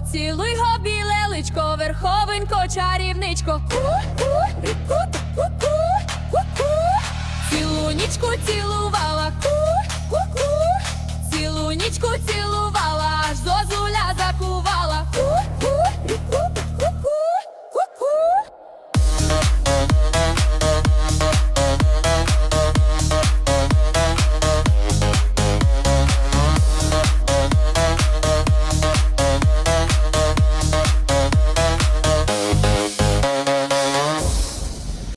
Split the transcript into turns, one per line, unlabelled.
поцілуй го біле личко, верховенько, чарівничко. Цілу нічку цілувала, ку-ку-ку, цілу нічку цілувала.